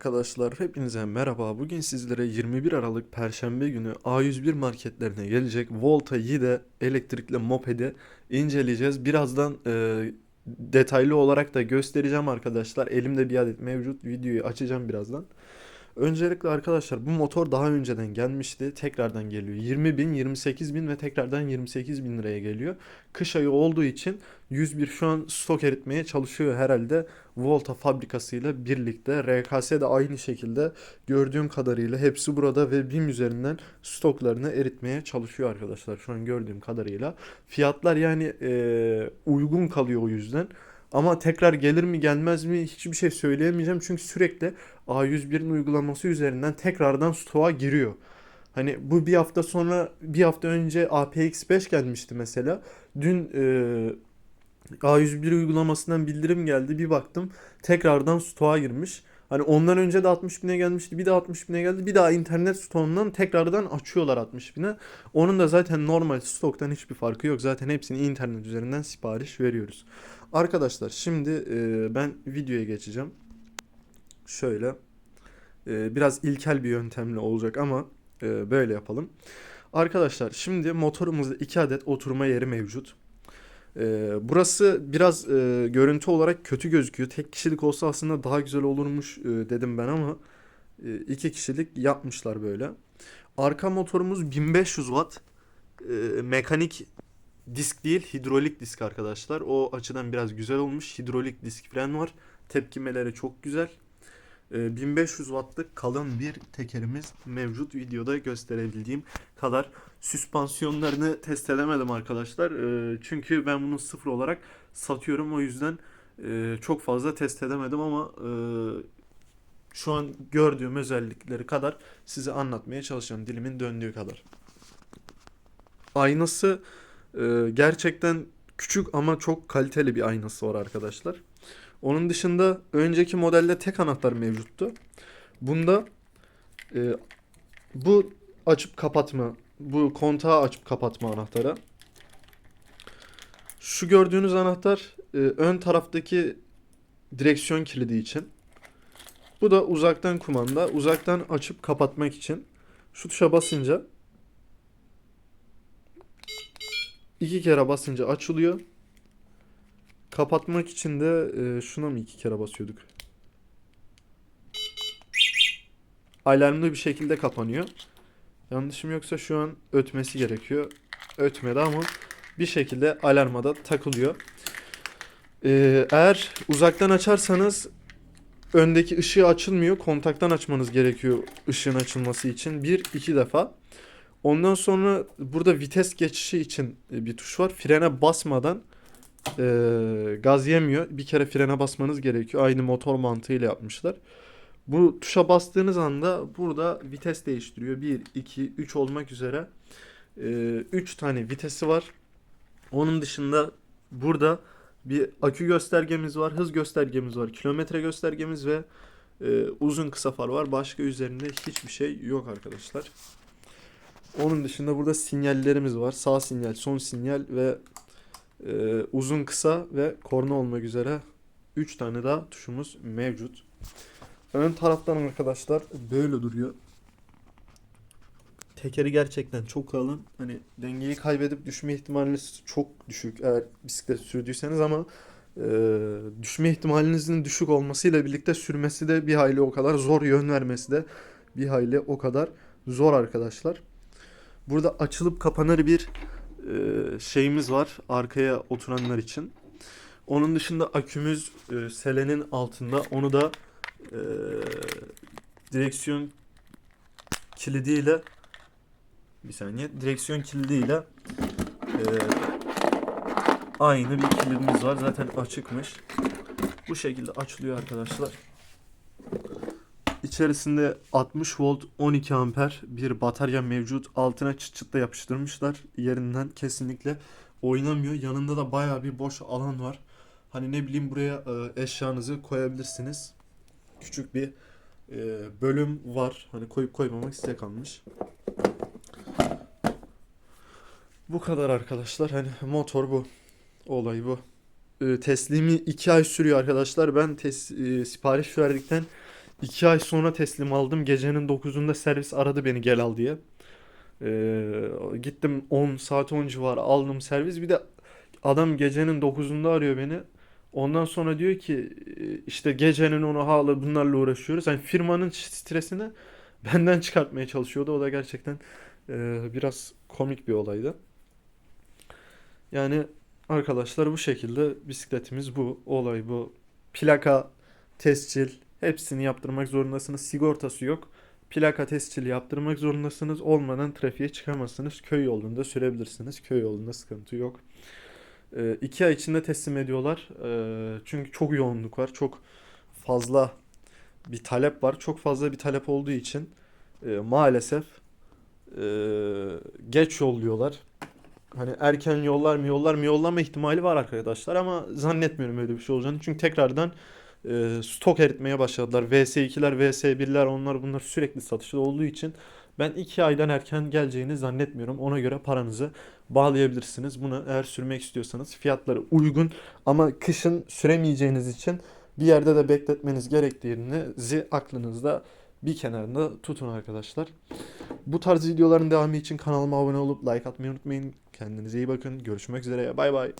Arkadaşlar hepinize merhaba. Bugün sizlere 21 Aralık Perşembe günü A101 marketlerine gelecek Volta Yide elektrikli mopedi inceleyeceğiz. Birazdan e, detaylı olarak da göstereceğim arkadaşlar. Elimde bir adet mevcut. Videoyu açacağım birazdan. Öncelikle arkadaşlar bu motor daha önceden gelmişti. Tekrardan geliyor. 20 bin, 28 bin ve tekrardan 28 bin liraya geliyor. Kış ayı olduğu için 101 şu an stok eritmeye çalışıyor herhalde. Volta fabrikasıyla birlikte. RKS de aynı şekilde gördüğüm kadarıyla hepsi burada ve BİM üzerinden stoklarını eritmeye çalışıyor arkadaşlar. Şu an gördüğüm kadarıyla. Fiyatlar yani eee, uygun kalıyor o yüzden. Ama tekrar gelir mi gelmez mi hiçbir şey söyleyemeyeceğim. Çünkü sürekli A101'in uygulaması üzerinden tekrardan stoğa giriyor. Hani bu bir hafta sonra bir hafta önce APX5 gelmişti mesela. Dün e, A101 uygulamasından bildirim geldi. Bir baktım tekrardan stoğa girmiş. Hani ondan önce de 60 bine gelmişti. Bir de 60 bine geldi. Bir daha internet stoğundan tekrardan açıyorlar 60 bine. Onun da zaten normal stoktan hiçbir farkı yok. Zaten hepsini internet üzerinden sipariş veriyoruz. Arkadaşlar şimdi e, ben videoya geçeceğim. Şöyle. E, biraz ilkel bir yöntemle olacak ama e, böyle yapalım. Arkadaşlar şimdi motorumuzda 2 adet oturma yeri mevcut. Ee, burası biraz e, görüntü olarak kötü gözüküyor. Tek kişilik olsa aslında daha güzel olurmuş e, dedim ben ama e, iki kişilik yapmışlar böyle. Arka motorumuz 1500 watt. E, mekanik disk değil, hidrolik disk arkadaşlar. O açıdan biraz güzel olmuş. Hidrolik disk fren var. Tepkimeleri çok güzel. E, 1500 wattlık kalın bir tekerimiz mevcut. Videoda gösterebildiğim kadar. Süspansiyonlarını test edemedim arkadaşlar. E, çünkü ben bunu sıfır olarak satıyorum. O yüzden e, çok fazla test edemedim ama e, şu an gördüğüm özellikleri kadar size anlatmaya çalışacağım. Dilimin döndüğü kadar. Aynası e, gerçekten küçük ama çok kaliteli bir aynası var arkadaşlar. Onun dışında önceki modelde tek anahtar mevcuttu. Bunda e, bu açıp kapatma, bu kontağı açıp kapatma anahtarı. Şu gördüğünüz anahtar e, ön taraftaki direksiyon kilidi için. Bu da uzaktan kumanda. Uzaktan açıp kapatmak için. Şu tuşa basınca iki kere basınca açılıyor. Kapatmak için de e, şuna mı iki kere basıyorduk? Alarmlı bir şekilde kapanıyor. Yanlışım yoksa şu an ötmesi gerekiyor. Ötmedi ama bir şekilde alarma da takılıyor. Ee, eğer uzaktan açarsanız öndeki ışığı açılmıyor. Kontaktan açmanız gerekiyor ışığın açılması için. Bir, iki defa. Ondan sonra burada vites geçişi için e, bir tuş var. Frene basmadan e, gaz yemiyor. Bir kere frene basmanız gerekiyor. Aynı motor mantığıyla yapmışlar. Bu tuşa bastığınız anda burada vites değiştiriyor. 1, 2, 3 olmak üzere 3 tane vitesi var. Onun dışında burada bir akü göstergemiz var, hız göstergemiz var, kilometre göstergemiz ve e, uzun kısa far var. Başka üzerinde hiçbir şey yok arkadaşlar. Onun dışında burada sinyallerimiz var. Sağ sinyal, son sinyal ve e, uzun kısa ve korna olmak üzere 3 tane daha tuşumuz mevcut. Ön taraftan arkadaşlar böyle duruyor. Tekeri gerçekten çok kalın. Hani dengeyi kaybedip düşme ihtimaliniz çok düşük eğer bisiklet sürdüyseniz ama e, düşme ihtimalinizin düşük olmasıyla birlikte sürmesi de bir hayli o kadar zor yön vermesi de bir hayli o kadar zor arkadaşlar. Burada açılıp kapanır bir e, şeyimiz var arkaya oturanlar için. Onun dışında akümüz e, selenin altında. Onu da e, direksiyon kilidiyle bir saniye direksiyon kilidiyle e, aynı bir kilidimiz var. Zaten açıkmış. Bu şekilde açılıyor arkadaşlar. İçerisinde 60 volt 12 amper bir batarya mevcut. Altına çıt çıt da yapıştırmışlar. Yerinden kesinlikle oynamıyor. Yanında da baya bir boş alan var. Hani ne bileyim buraya e, eşyanızı koyabilirsiniz. Küçük bir e, bölüm var. Hani koyup koymamak size kalmış. Bu kadar arkadaşlar. Hani motor bu. Olay bu. E, teslimi 2 ay sürüyor arkadaşlar. Ben tes, sipariş verdikten 2 ay sonra teslim aldım. Gecenin 9'unda servis aradı beni gel al diye. Ee, gittim 10 saat 10 civarı aldım servis. Bir de adam gecenin 9'unda arıyor beni. Ondan sonra diyor ki e, işte gecenin onu hala bunlarla uğraşıyoruz. Yani firmanın stresini benden çıkartmaya çalışıyordu. O da gerçekten e, biraz komik bir olaydı. Yani arkadaşlar bu şekilde bisikletimiz bu. Olay bu. Plaka, tescil hepsini yaptırmak zorundasınız. Sigortası yok. Plaka tescili yaptırmak zorundasınız. Olmadan trafiğe çıkamazsınız. Köy yolunda sürebilirsiniz. Köy yolunda sıkıntı yok. Ee, iki ay içinde teslim ediyorlar. Ee, çünkü çok yoğunluk var. Çok fazla bir talep var. Çok fazla bir talep olduğu için e, maalesef e, geç yolluyorlar. Hani erken yollar mı yollar mı yollama ihtimali var arkadaşlar ama zannetmiyorum öyle bir şey olacağını. Çünkü tekrardan e, stok eritmeye başladılar. VS2'ler, VS1'ler onlar bunlar sürekli satışta olduğu için ben 2 aydan erken geleceğini zannetmiyorum. Ona göre paranızı bağlayabilirsiniz. Bunu eğer sürmek istiyorsanız fiyatları uygun ama kışın süremeyeceğiniz için bir yerde de bekletmeniz gerektiğinizi aklınızda bir kenarında tutun arkadaşlar. Bu tarz videoların devamı için kanalıma abone olup like atmayı unutmayın. Kendinize iyi bakın. Görüşmek üzere. Bay bay.